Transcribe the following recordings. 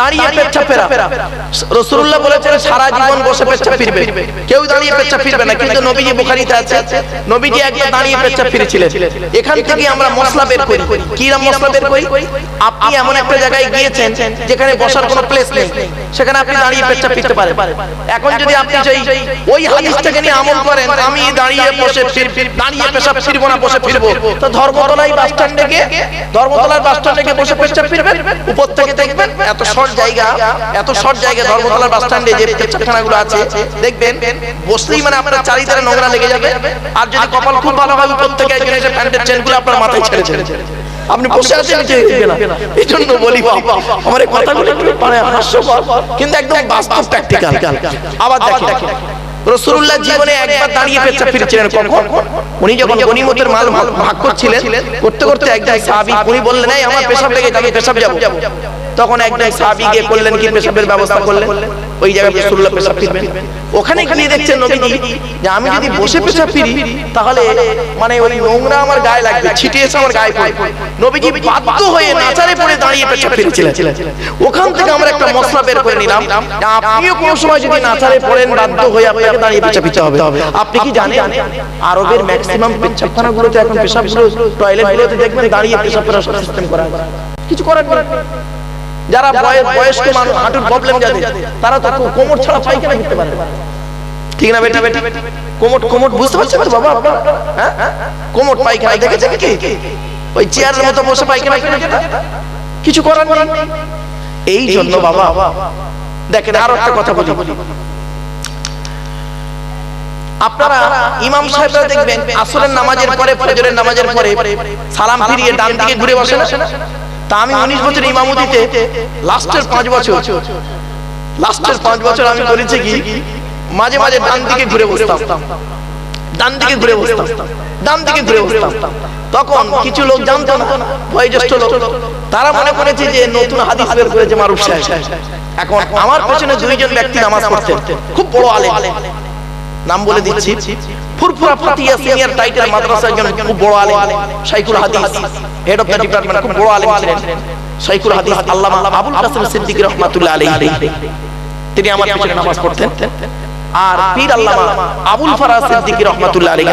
দাঁড়িয়ে পেচ্ছা ফেরা। রসুল্লাহ বলেছেন সারা জীবন বসে পেচ্ছা ফিরবে। কেউ দাঁড়িয়ে পেচ্ছা ফিরবে না কিন্তু নবীজি বুখারিতে আছে নবীজি একবার দাঁড়িয়ে পেচ্ছা ফিরেছিলেন। এখান থেকে আমরা মশলা বের করি। কি মশলা বের করি? আপনি এমন একটা জায়গায় গিয়েছেন যেখানে বসার কোনো প্লেস নেই। সেখানে আপনি দাঁড়িয়ে পেচ্ছা ফিরতে পারেন। এখন যদি আপনি সেই ওই হাদিসটাকে নিয়ে আমল করেন আমি দাঁড়িয়ে বসে ফির দাঁড়িয়ে পেশাব ফিরবো না বসে ফিরবো। তো ধর্মতলায় বাস স্ট্যান্ডে গিয়ে ধর্মতলার বাস স্ট্যান্ডে গিয়ে বসে পেশাব ফিরবেন উপর থেকে দেখবেন এত শর্ট জায়গা এত শর্ট জায়গা ধর্মতলার বাস স্ট্যান্ডে যে আছে দেখবেন বসলেই মানে আপনার চারিধারে নোংরা লেগে যাবে। আর যদি কপাল খুব ভালো হয় উপর থেকে একজন এসে প্যান্টের চেনগুলো আপনার মাথায় ছেড়ে ছেড়ে আপনি বসে আছেন এই জন্য বলি বাবা আমার এই কথাগুলো একটু মানে হাস্যকর কিন্তু একদম বাস্তব প্র্যাকটিক্যাল আবার দেখেন রসুল্লাহ জীবনে একবার দাঁড়িয়ে পেচ্ছা ফিরেছিলেন কখন? উনি যখন গনিমতের মাল ভাগ- ভাগ করছিলেন করতে করতে একজন সাহাবী উনি বললেন আমার পেশাব লেগে যাবে। পেশাব যাব। তখন একজন সাহাবী গিয়ে করলেন কি পেশাবের ব্যবস্থা করলেন? ওই জায়গায় রসুল্লাহ পেশাব ফিরবেন। ওখানে গিয়ে দেখছেন নবীজি যে আমি যদি বসে পেশাব ফিরি, তাহলে মানে ওই নোংরা আমার গায়ে লাগবে, ছিটিয়ে এসে আমার গায়ে পড়বে। নবীজি বাধ্য হয়ে নাচারে পড়ে দাঁড়িয়ে পেশাব ফিরেছিলেন। ওখান থেকে আমরা একটা মশলা বের করে নিলাম আপনিও কোনো সময় যদি নাচারে পড়েন, বাধ্য হয়ে আপনাকে দাঁড়িয়ে পেছাব ফিরতে হবে। আপনি কি জানেন? আরবের ম্যাক্সিমাম পেশাবখানাগুলোতে এখন পেশাবগুলো টয়লেটগুলোতে দেখবেন দাঁড়িয়ে পেশাব করার সিস্টেম করা। কিছু করার নেই। যারা বয়স্ক মানুষ হাঁটুর প্রবলেম যাদের তারা তো কোমর ছাড়া পায়খানা করতে পারে ঠিক না বেটা? বেটা কোমর কোমর বুঝতে পারছেন বাবা? আপনারা? হ্যাঁ? কোমর পায়খানা দেখেছেন কি? ওই চেয়ারের মতো বসে পায়খানা করে? কিছু করার নেই। এই জন্য বাবা দেখেন আরও একটা কথা বলি। আপনারা ইমাম সাহেবরা দেখবেন আসরের নামাজের পরে ফজরের নামাজের পরে সালাম ফিরিয়ে ডান দিকে ঘুরে বসে না? তা আমি উনিশ বছর ইমামতিতে লাস্টের পাঁচ বছর। লাস্টের পাঁচ বছর আমি করেছি কি? মাঝে মাঝে ডান দিকে ঘুরে বসতাম। ডান দিকে ঘুরে বসতাম। ডান দিকে ঘুরে বসতাম। তখন কিছু লোক জানতো না বয়োজ্যেষ্ঠ লোক। তারা মনে করেছে যে নতুন হাদিস বের করেছে মারুফ সাহেব। এখন আমার পেছনে দুইজন ব্যক্তি নামাজ পড়তেন। খুব বড় আলেম। নাম বলে দিচ্ছি। ফুরফুরা ফাতিয়া মাদ্রাসা একজন খুব বড় আলেম, শাইখুল হাদিস হেড আর আবুল ফারাজ সিদ্দিকী রহমাতুল্লাহ আলাইহি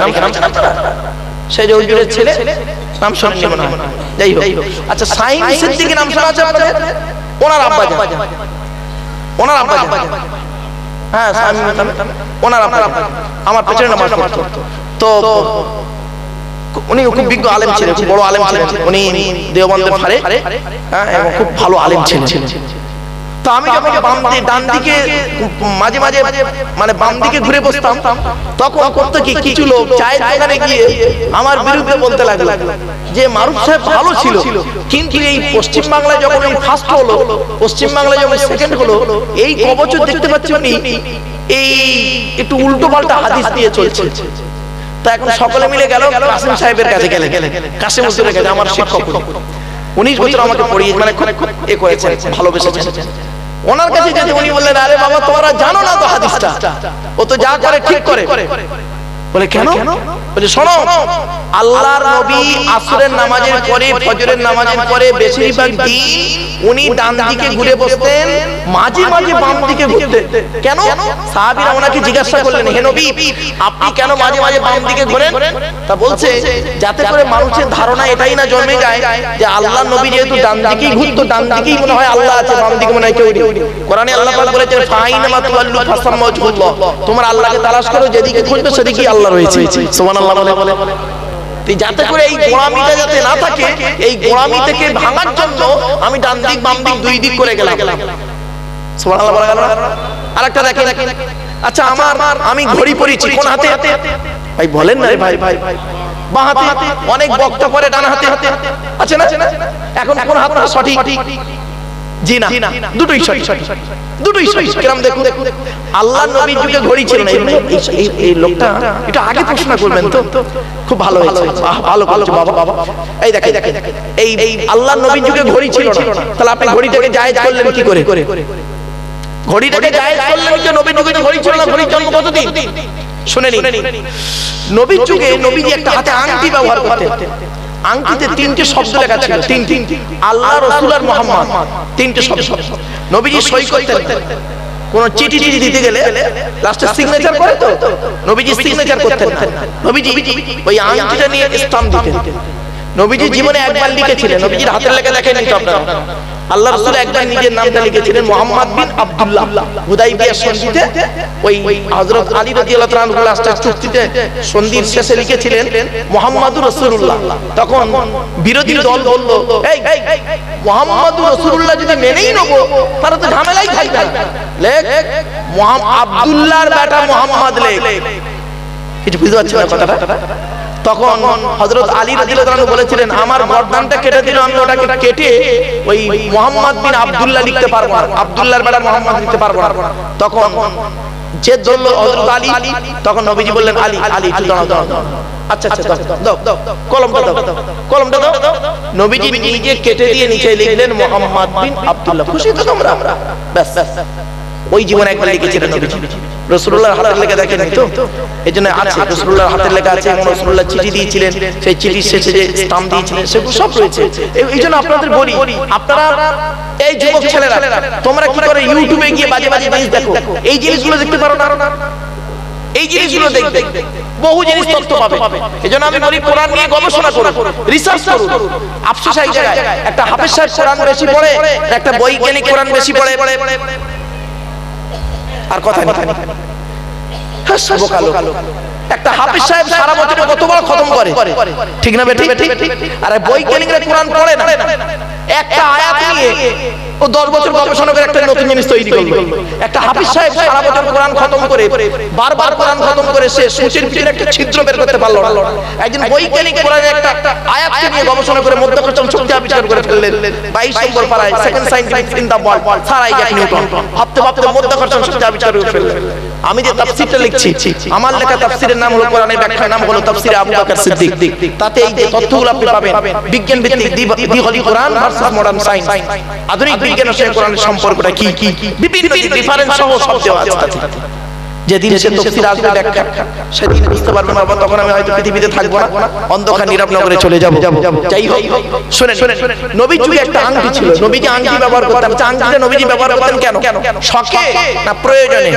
সেই যে ছেলে, নাম আচ্ছা সাইন সিদ্দিকী নাম শোনা ওনার আব্বা ওনার আব্বা হ্যাঁ সাইন ওনার আমার পেছনে নামাজ পড়তো তো উনি খুব বিজ্ঞ আলেম ছিলেন খুব বড় আলেম ছিলেন। উনি দেওবন্দের ফারে হ্যাঁ এবং খুব ভালো আলেম ছিলেন। তো আমি যখন বাম দিকে ডান দিকে মাঝে মাঝে মানে বাম দিকে ঘুরে বসতাম তখন করতে কি কিছু লোক চায়ের দোকানে গিয়ে আমার বিরুদ্ধে বলতে লাগল। যে মারুফ সাহেব ভালো ছিল কিন্তু এই পশ্চিম বাংলায় যখন ফার্স্ট হলো পশ্চিম বাংলায় যখন সেকেন্ড হলো এই কবচর দেখতে পাচ্ছি উনি এই একটু উল্টো পাল্টা হাদিস দিয়ে চলছে। তা এখন সকলে মিলে গেল কাসিম সাহেবের কাছে গেলে কাসিম হুজুরের কাছে আমার শিক্ষক উনিশ বছর আমাকে পড়িয়ে মানে খুব খুব এ করেছেন ভালোবেসেছেন ওনার কাছে যদি উনি বললেন, আরে বাবা, তোমরা জানো না তো হাদিসটা? ও তো যা করে, ঠিক করে। বলে কেন? বলে শোনো আল্লাহর নবী আসরের নামাজের পরে ফজরের নামাজের পরে বেশিরভাগ দিন উনি ডান দিকে ঘুরে বসতেন মাঝে মাঝে বাম দিকে ঘুরতেন। কেন? সাহাবীরা ওনাকে জিজ্ঞাসা করলেন হে নবী আপনি কেন মাঝে মাঝে বাম দিকে ঘোরেন? তা বলছে যাতে করে মানুষের ধারণা এটাই না জন্মে যায় যে আল্লাহ নবী যেহেতু ডান দিকেই ঘুরতো ডান দিকেই মনে হয় আল্লাহ আছে বাম দিকে মনে হয় কেউ নেই কোরআনে আল্লাহ পাক বলেছেন ফাইনামা তুআল্লু ফাসাম্মা ওয়াজহুল্লাহ তোমরা আল্লাহকে তালাশ করো যেদিকে খুঁজবে সেদিকেই আল্লাহ রয়েছে। সুবহানাল্লাহ বলে। যাতে করে এই গোড়ামিটা যাতে না থাকে এই গোড়ামি থেকে ভাঙার জন্য আমি ডান দিক বাম দিক দুই দিক করে গেলাম। সুবহানাল্লাহ বলা গেল না? আরেকটা দেখেন। আচ্ছা আমার আমি ঘড়ি পরেছি কোন হাতে? ভাই বলেন না রে ভাই। ভাই বাঁ হাতে অনেক বক্তা করে ডান হাতে। হাতে। আছে না? এখন কোন হাতটা সঠিক? জি না দুটোই সঠিক। দুটোই সঠিক। কিরম দেখুন। আল্লাহ নবীর যুগে ঘড়ি ছিল না এই- এই- এই লোকটা এটা আগে প্রশ্ন করবেন তো? খুব ভালো হয়েছে। বাহ, ভালো ভালো বাবা। বাবা এই দেখেন। এই এই আল্লাহ নবীর যুগে ঘড়ি ছিল না। তাহলে আপনি ঘড়িটাকে জায়েজ করলেন কি করে? ঘড়িটাকে জায়েজ করলেন যে নবীর যুগে ঘড়ি ছিল না। ঘড়ির জন্ম কতদিন? শুনে নিন নবীর যুগে নবীজি একটা হাতে আংটি ব্যবহার করতেন। আংটিতে তিনটে শব্দ লেখা ছিল তিনটি। আল্লাহ রসুল আর মোহাম্মদ। তিনটে শব্দ। নবীজি সই করতেন। কোন চিঠি চিঠি দিতে গেলে লাস্টে সিগনেচার করে তো? নবীজি সিগনেচার করতেন। না নবীজি ওই আংটিটা নিয়ে স্টাম্প দিতেন। নবীজি জীবনে একবার লিখেছিলেন। নবীজির হাতের লেখা দেখেন তো আপনারা? আল্লাহ রাসূল একবার নিজের নামটা লিখেছিলেন মোহাম্মদ বিন আব্দুল্লাহ। হুদাইবিয়া সন্ধিতে ওই হযরত আলী রাদিয়াল্লাহু তাআলা আনহু চুক্তিতে সন্ধির শেষে লিখেছিলেন মুহাম্মাদুর রাসূলুল্লাহ। তখন বিরোধী দল বলল এই মুহাম্মাদুর রাসূলুল্লাহ যদি মেনেই নেব তাহলে তো ঝামেলাই থাকবে। লেখ মুহাম্মদ আব্দুল্লাহর বেটা মুহাম্মদ লেখ। কিছু বুঝতে পারছেন না কথাটা? তখন হযরত আলী রাদিয়াল্লাহু বলেছিলেন, আমার গর্দানটা কেটে দিল, আমি ওটাকে কেটে ওই মুহাম্মদ বিন আব্দুল্লাহ লিখতে পারব না, আব্দুল্লাহর বেটা মুহাম্মদ লিখতে পারব না। তখন যে হযরত আলী, তখন নবীজি বললেন, আলী আলী, একটু দাঁড়াও দাঁড়াও। আচ্ছা আচ্ছা কলমটা দাও কলমটা দাও। নবীজি নিজে কেটে দিয়ে নিচে লিখলেন মুহাম্মদ বিন আব্দুল্লাহ। খুশি তো তোমরা? ব্যাস ব্যাস। ওই জীবনে একবার লিখেছিলেন নবীজি। রসুল্লাহর হাতের লেখা দেখেন তো? এই জন্য আছে রসুল্লাহর হাতের লেখা আছে এবং রসুল্লাহ চিঠি দিয়েছিলেন সেই চিঠির শেষে যে স্টাম্প দিয়েছিলেন সেগুলো সব রয়েছে। এই- এই জন্য আপনাদের বলি আপনারা এই যুবক ছেলেরা তোমরা কি করে ইউটিউবে গিয়ে বাজে বাজে জিনিস দেখো? এই জিনিসগুলো দেখতে পারো না। এই জিনিসগুলো দেখবে। বহু জিনিস তথ্য পাবে। এজন্য আমি বলি কোরআন নিয়ে গবেষণা করুন রিসার্চ করুন। আফসোস এই জায়গায় একটা হাফেজ সাহেব কোরআন বেশি পড়ে একটা বৈজ্ঞানিক কোরআন বেশি পড়ে আর কথা হ্যাঁ। একটা হাফিজ সাহেব সারা বছরে কতবার খতম করে? ঠিক না বেটি আর বৈজ্ঞানিকরা কোরআন পড়ে না। একটা আয়াত নিয়ে ও দশ বছর গবেষণা করে একটা নতুন জিনিস তৈরি একটা হাফিজ সাহেব সারা বছর কোরআন খতম করে, বারবার কোরআন খতম করে সে একটা ছিদ্র বের করতে পারল না। একজন বৈজ্ঞানিক কোরআনের একটা আয়াতকে নিয়ে গবেষণা করে মধ্যাকর্ষণ শক্তি আবিষ্কার করে ফেললেন। বাইশ নম্বর পাড়ায় second scientific in the world Newton ভাবতে ভাবতে মধ্যাকর্ষণ শক্তি আবিষ্কার করে ফেললেন। আমি যে তাফসীরটা লিখছি, আমার লেখা তাফসীরের নাম হলো কোরআনের ব্যাখ্যার নাম হলো তাফসীরে আবু বকর সিদ্দিক। তাতে এই যে তথ্যগুলো আপনি পাবেন বিজ্ঞান ভিত্তিক the- the holy Quran versus modern science আধুনিক বিজ্ঞানের সঙ্গে কোরআনের সম্পর্কটা কি? কি? বিভিন্ন ডিফারেন্স সহ সব দেওয়া আছে যেদিন সে তফসির আসবে ব্যাখ্যা সেদিন বুঝতে পারবে না বাবা তখন আমি হয়তো পৃথিবীতে থাকব না। অন্ধকার নীরব নগরে চলে যাব। যাই হোক শুনেন শুনেন নবী যুগে একটা আংটি ছিল। নবীজি আংটি ব্যবহার করতেন আংটিটা নবীজি ব্যবহার করতেন কেন? শখে। না প্রয়োজনে।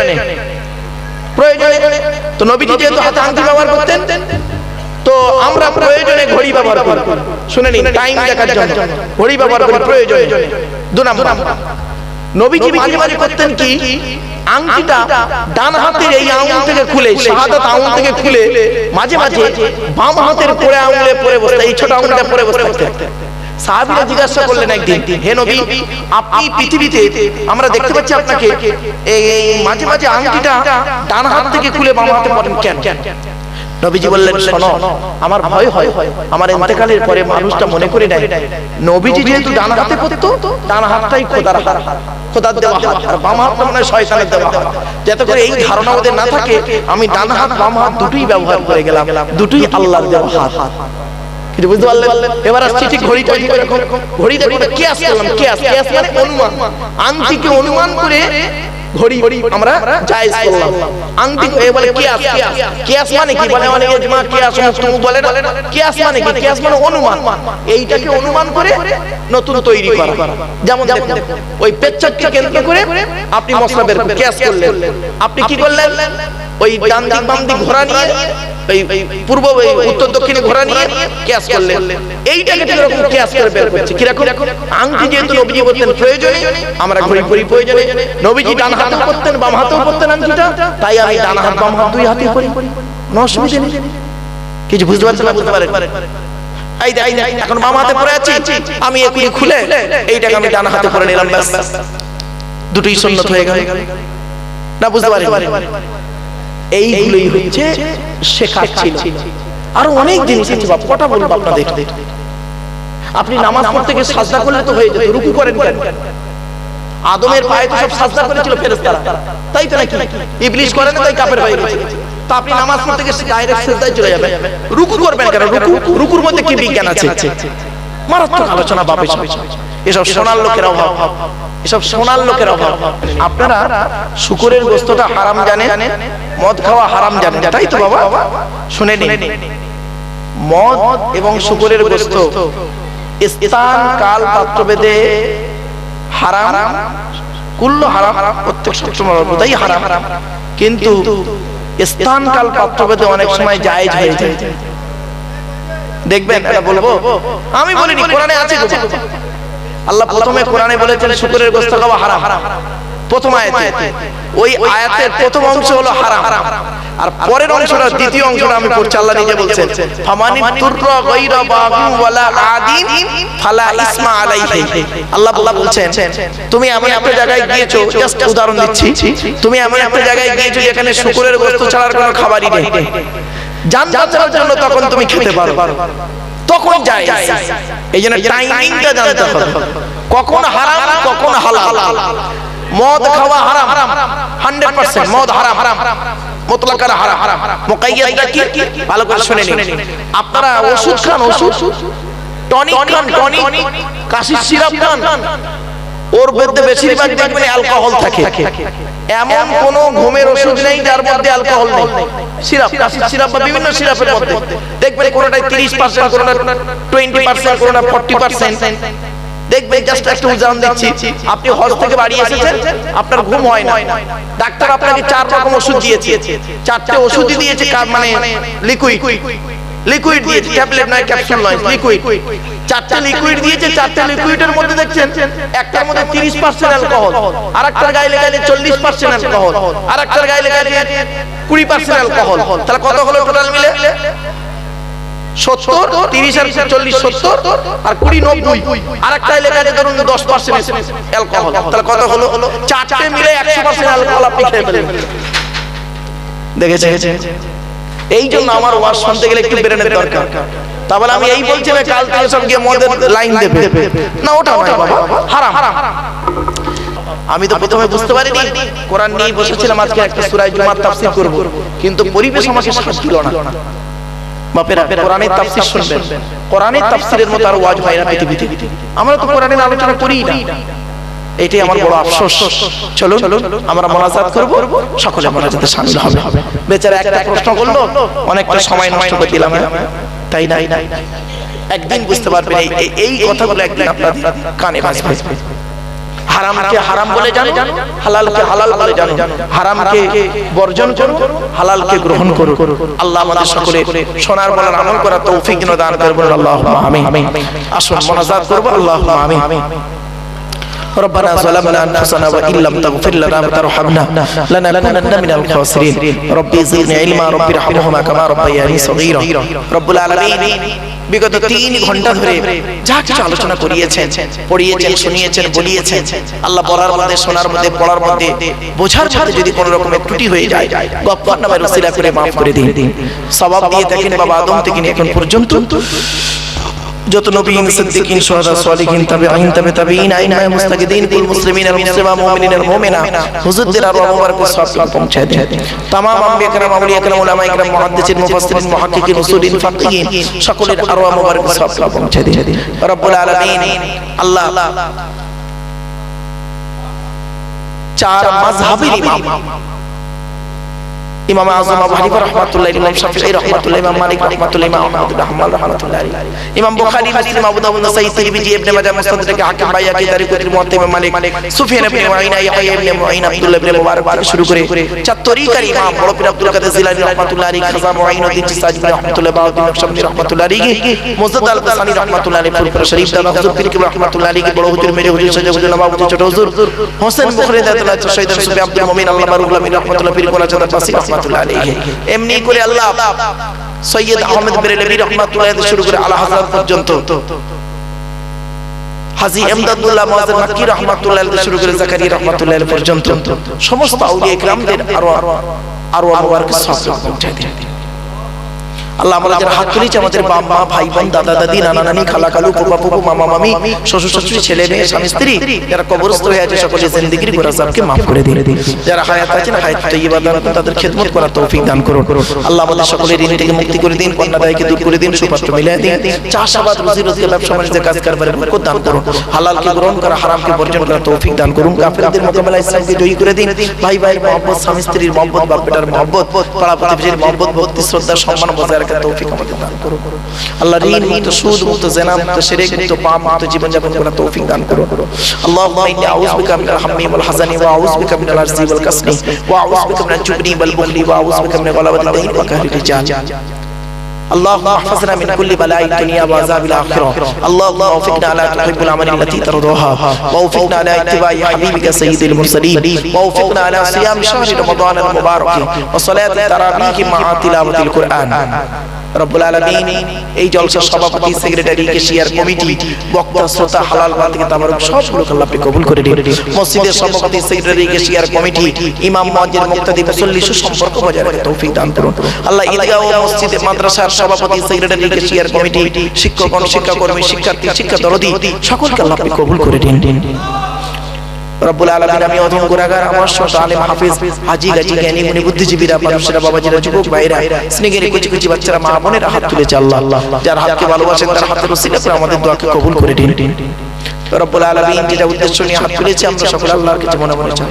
প্রয়োজনে। তো নবীজি যেহেতু হাতে আংটি ব্যবহার করতেন তো আমরা প্রয়োজনে ঘড়ি ব্যবহার করি। শুনে নিন টাইম দেখার জন্য। ঘড়ি ব্যবহার করি প্রয়োজনে। দু নাম্বার। নবীজি মাঝে মাঝে করতেন কি? আংটিটা ডান হাতের এই আঙুল থেকে খুলে শাহাদাত আঙুল থেকে খুলে মাঝে মাঝে বাম হাতের পরে আঙুলে পরে বসতে এই ছোট আঙুলটা পরে বসে থাকতেন সাহাবীরা জিজ্ঞাসা করলেন একদিন হে নবী আপনি পৃথিবীতে আমরা দেখতে পাচ্ছি আপনাকে এই এই মাঝে মাঝে আংটিটা ডান হাত থেকে খুলে বাম হাতে পরেন কেন? নবীজি বললেন শোনো আমার ভয় হয় আমার ইন্তেকালের পরে মানুষটা মনে করে নেয় নবীজি যেহেতু ডান হাতে পড়তো ডান হাতটাই খোদার হাত খোদার দেওয়া হাত আর বাম হাতটা মানে শয়তানের দেওয়া হাত। যাতে করে এই ধারণা ওদের না থাকে আমি ডান হাত বাম হাত দুটোই ব্যবহার করে গেলাম দুটোই আল্লাহর দেওয়া হাত। কিন্তু বুঝতে পারলেন? এবার আসছে ঠিক ঘড়িটা ঠিক এরকম ঘড়ি দেখো কেয়াস করলাম কেয়াস কেয়াস মানে অনুমান। আংটিকে অনুমান করে ঘড়ি আমরা জায়েজ করলাম। আংটি এ বলে কিয়াস। কিয়াস। মানে কি? বলে ইজমা কিয়াস বলে না। কিয়াস মানে কি? কিয়াস মানে অনুমান। এইটাকে অনুমান করে নতুন তৈরি করা। যেমন ওই পেচ্ছাককে কেন্দ্র করে আপনি মশলা বের কিয়াস করলেন। আপনি কি করলেন? ওই ডান দিক বাম দিক ঘোরা নিয়ে এই পূর্ব এই উত্তর দক্ষিণে ঘোরা নিয়ে কিয়াস করলেন। এইটাকে ঠিক এরকম কিয়াস করে বের করছে। কীরকম আংটি যেহেতু নবীজি বলতেন প্রয়োজনে আমরা ঘড়ি ঘড়ি প্রয়োজনে নবীজি ডান হাতেও করতেন বাম হাতেও করতেন আংটিটা তাই আমি ডান হাত বাম হাত দুই হাতে করি নেই। কিছু বুঝতে পারছেন না বুঝতে পারেন এই দেখ, এখন বাম হাতে পড়ে আছি আমি এখনই খুলে এইটাকে আমি ডান হাতে পরে নিলাম ব্যাস। দুটোই সুন্নত হয়ে গেল। না বুঝতে পারি এইগুলোই হচ্ছে শেখার ছিল আরও অনেক জিনিস আছে বাপ কটা বলব আপনাদের। আপনি নামাজ পড়তে গিয়ে সাজদা করলে তো হয়ে যেত রুকু করেন কেন? আদমের পায়ে তো সব সাজদা করেছিল ফেরেশতারা। তাই তো নাকি? ইবলিশ করে না তাই কাফের হয়ে গেছে তো আপনি নামাজ পড়তে গিয়ে ডাইরেক্ট সিজদায় চলে যাবেন। রুকু করবেন কেন? রুকু রুকুর মধ্যে কি বিজ্ঞান আছে? মারাত্মক আলোচনা বাপ এসব। সোনার লোকের অভাব। এসব সোনার লোকের অভাব। আপনারা শুকুরের গোস্তটা হারাম জানেন, মদ খাওয়া হারাম জানেন। তাই তো বাবা? শুনে নিন। মদ এবং শুকরের গোস্ত স্থান, কাল, পাত্রভেদে হারাম, কুল্ল হারাম, প্রত্যেক বোধহয় হারাম। কিন্তু স্থান, কাল, পাত্রভেদে অনেক সময় জায়েজ হয়ে যায়। দেখবেন এটা বলব আমি বলিনি কোরআনে আছে আল্লাহ প্রথমে কোরআনে বলেছেন শুকরের গোস্ত খাওয়া হারাম। প্রথম আয়াতে ওই আয়াতের প্রথম অংশ হলো হারাম। আর পরের অংশটা দ্বিতীয় অংশটা আমি পড়ছি আল্লাহ নিজে বলছেন ফামানি তুররা গায়রা বাগিন ওয়ালা আদিন ফালা ইসমা আলাইহি। আল্লাহ আল্লাহ বলছেন তুমি এমন একটা জায়গায় গিয়েছো জাস্ট উদাহরণ দিচ্ছি। তুমি এমন একটা জায়গায় গিয়েছো যেখানে শুকুরের গোস্ত ছাড়ার কোনো খাবারই নেই। জান বাঁচানোর জন্য তখন তুমি খেতে পারো। তখন যায় এই জন্য টাইমিংটা জানতে হবে। কখন হারাম কখন হালাল। মদ খাওয়া হারাম। হান্ড্রেড পার্সেন্ট মদ হারাম। মোতলাকার হারাম। মোকাইয়াদটা কি? ভালো করে শুনে নিন। আপনারা ওষুধ খান ওষুধ টনিক খান টনিক কাশির সিরাপ খান। ওর মধ্যে বেশিরভাগ দেখবেন অ্যালকোহল থাকে। এমন কোন ঘুমের ওষুধ নেই যার মধ্যে অ্যালকোহল নেই। সিরাপ কাশির সিরাপ বা বিভিন্ন সিরাপের মধ্যে। দেখবেন কোনটায় 30% কোনটা 20% কোনটা 40% দেখবেন জাস্ট একটা উদাহরণ দিচ্ছি। আপনি হজ থেকে বাড়ি এসেছেন, আপনার ঘুম হয় না। ডাক্তার আপনাকে চার রকম ওষুধ দিয়েছে। চারটে ওষুধই দিয়েছে মানে? লিকুইড লিকুইড দিয়েছে ট্যাবলেট নয় ক্যাপসুল নয় লিকুইড চারটে লিকুইড দিয়েছে চারটে লিকুইডের মধ্যে দেখছেন একটার মধ্যে তিরিশ পার্সেন্ট অ্যালকোহল আর একটার গায়ে লেখা আছে চল্লিশ পার্সেন্ট অ্যালকোহল আর একটার গায়ে লেখা আছে কুড়ি পার্সেন্ট অ্যালকোহল তাহলে কত হলো টোটাল মিলে? সত্তর তিরিশ আর চল্লিশ সত্তর আর কুড়ি নব্বই। আর একটা লেখা আছে ধরুন দশ পার্সেন্ট অ্যালকোহল তাহলে কত হলো? চারটে মিলে একশো পার্সেন্ট অ্যালকোহল আপনি খেয়ে ফেলেন দেখেছে এই জন্য আমার ওয়াজ শুনতে গেলে একটু বেরেনের দরকার। তাহলে আমি এই বলছি না কাল থেকে সব গিয়ে মদের লাইন দেবে। না ওটা ওটা বাবা হারাম। আমি তো প্রথমে বুঝতে পারিনি কোরআন নিয়ে বসেছিলাম আজকে একটা সূরা জুমার তাফসীর করব। কিন্তু পরিবেশ আমাকে সাথ দিল না। বাপেরা কোরআনের তাফসীর শুনবেন। কোরআনের তাফসীরের মতো আর ওয়াজ হয় না পৃথিবীতে। আমরা তো কোরআনের আলোচনা করি না। এটাই আমার বড় আফসোস। চলো আমরা মোনাজাত করব। সকলে মোনাজাতে শামিল হবে। বেচারা একটা প্রশ্ন করল অনেকটা সময় নষ্ট করে দিলাম? তাই না একদিন বুঝতে পারবেন এই- এই- কথাগুলো একদিন আপনাদের কানে বাজবে। হারামকে হারাম বলে জানো হালালকে হালাল বলে জানো হারামকে বর্জন করো হালালকে গ্রহণ করো আল্লাহ আমাদের সকলে সোনার বলার আমল করা তৌফিক দান করবেন আল্লাহ আমিন। আসুন মোনাজাত করব। আল্লাহ আমিন। ربنا ظلمنا انفسنا وان لم تغفر لنا وترحمنا لنكونن من الخاسرين ربي زدني علما ربي ارحمهما كما ربياني صغيرا رب العالمين বিগত তিন ঘন্টা ধরে যা কিছু আলোচনা করিয়েছেন পড়িয়েছেন শুনিয়েছেন বলিয়েছেন আল্লাহ বলার মধ্যে শোনার মধ্যে পড়ার মধ্যে বোঝার মধ্যে যদি কোনো রকমের ত্রুটি হয়ে যায় গপ্পার নামের উসিলা করে মাফ করে দিন সবাব দিয়ে দেখেন বাবা আদম থেকে নিয়ে এখন পর্যন্ত যত নবীন সিদ্দিকিন শুহাদা সালিহিন তাবিঈন তাবে তাবিঈন আইনা মুস্তাকিদিন কুল মুসলিমিন আর মুসলিমা মুমিনিন আর মুমিনা হুজুরদের আর মুবারক সওয়াব পৌঁছে দেন तमाम আম্বিয়া کرام আউলিয়া کرام উলামা کرام মুহাদ্দিসিন মুফাসসিরিন মুহাক্কিকিন উসুলিন ফাকিহিন সকলের আর মুবারক সওয়াব পৌঁছে দেন রব্বুল আলামিন আল্লাহ চার মাযহাবের ইমাম ইমাম আজম আবু হানিফা রাহমাতুল্লাহ, ইমাম শাফিঈ রাহমাতুল্লাহ, ইমাম মালিক রাহমাতুল্লাহ, ইমাম আহমদ হাম্বল রাহমাতুল্লাহ ইমাম বুখারী, মুসলিম, আবু দাউদ নাসাই তিরমিজি, ইবনে মাজাহ মুসনাদ হাকিম বাইয়াকি তারিকুল মুয়াত্তা ইমাম মালিক, সুফিয়ান ইবনে মুআইনা ইয়াহইয়া ইবনে মুআইনা আব্দুল্লাহ ইবনে মুবারক থেকে শুরু করে চার তরিকার ইমাম, বড় পীর আব্দুল কাদের জিলানী রাহমাতুল্লাহ আলাইহি, খাজা মুআইনুদ্দিন চিশতি রাহমাতুল্লাহ বাউদ্দিন নকশবন্দি রাহমাতুল্লাহ আলাইহি মুজাদ্দ আল কাসানি রাহমাতুল্লাহ আলাইহি ফুরফুরা শরীফ, দাদা হুজুর পীর কিবলা রাহমাতুল্লাহ আলাইহি, বড় হুজুর, মেরে হুজুর, সাজা হুজুর, নবাব হুজুর, ছোট হুজুর, হোসেন বুখারী দাদুল্লাহ শহীদ সুফি আব্দুল মুমিন আল্লাহ বারুল আমিন, রাহমাতুল্লাহ পীর কোলা চাঁদা পাসি রাহমাতুল্লাহ আলাইহি এমনি করে আল্লাহ সৈয়দ আহমেদ বেরেলভি রহমাতুল্লাহ শুরু করে আলা হাজার পর্যন্ত হাজি এমদাদুল্লাহ মুআজ্জির মাক্কি রহমাতুল্লাহ থেকে শুরু করে জাকারিয়া রাহমাতুল্লাহ পর্যন্ত সমস্ত আউলিয়া ইকরামদের আরও আরও মুবারক সওয়াব পৌঁছে দিন আল্লাহ আমরা যারা হাত তুলেছি আমাদের বাপ মা ভাই বোন দাদা দাদি নানা নানি খালা খালু ফুপা ফুপু মামা মামি শ্বশুর শাশুড়ি ছেলে মেয়ে স্বামী স্ত্রী যারা কবরস্থ হয়ে আছে সকলে জিন্দেগির গোরা সাহেবকে মাফ করে দিন। যারা হায়াত আছেন হায়াত তৈবা দান করুন তাদের খেদমত করার তৌফিক দান করুন। আল্লাহ আমাদের সকলের ঋণ থেকে মুক্তি করে দিন কন্যা দায়কে দূর করে দিন সুপাত্র মিলিয়ে দিন চাষাবাদ রুজি রোজগার ব্যবসা বাণিজ্যের কাজ কারবারের বরকত দান করুন। হালালকে গ্রহণ করা হারামকে বর্জন করার তৌফিক দান করুন। কাফেরদের মোকাবেলা ইসলামকে জয়ী করে দিন। ভাই ভাই মহব্বত স্বামী স্ত্রীর মহব্বত বাপ বেটার মহব্বত পাড়া প্রতিবেশীর মহব্বত ভক্তি শ্রদ্ধা সম্মান বজায় থাকার তৌফিক আমাকে দান করো আল্লাহ ঋণ মুক্ত সুদ মুক্ত জেনা মুক্ত শিরক মুক্ত পাপ মুক্ত জীবন যাপন করার তৌফিক দান করো আল্লাহুম্মা ইন্নী আউযু বিকা মিনাল اللهم احفظنا من كل بلاء الدنيا وعذاب الآخرة. اللهم وفقنا على تحب العمل التي ترضاها. ووفقنا على اتباع حبيبك سيد المرسلين. ووفقنا على صيام شهر رمضان المبارك. وصلاة التراويح مع تلاوة القرآن. রব্বুল আলামিন এই জলসার সভাপতি সেক্রেটারি কেশিয়ার কমিটি বক্তা শ্রোতা হালাল বাদ থেকে তাবারক সবগুলো আল্লাহ আপনি কবুল করে দিন। মসজিদের সভাপতি সেক্রেটারি কেশিয়ার কমিটি ইমাম মুয়াজ্জিন মুক্তাদি মুসল্লি সুসম্পর্ক বজায় তৌফিক দান করুন। আল্লাহ ঈদগাহ ও মসজিদে মাদ্রাসার সভাপতি সেক্রেটারি কেশিয়ার কমিটি শিক্ষকগণ শিক্ষাকর্মী শিক্ষার্থী শিক্ষা দরদি সকলকে আল্লাহ আপনি কবুল করে দিন। রব্বুল আলামিন, আমি অধম গুনাহগার, আমার শত আলেম হাফিজ, হাজি, গাজি, জ্ঞানী, মুনি, বুদ্ধিজীবীরা, মানুষেরা, বাবাজিরা, যুবক ভাইরা স্নেহের কুচি কুচি বাচ্চারা, মা বোনেরা হাত তুলেছে আল্লাহ। যার হাতকে ভালোবাসেন, তার হাতের উসিলা করে আমাদের দোয়াকে কবুল করে দিন। রব্বুল আলামিন, যেটা উদ্দেশ্য নিয়ে হাত তুলেছে, আমরা সকল আল্লাহর কাছে মনে মনে চাই।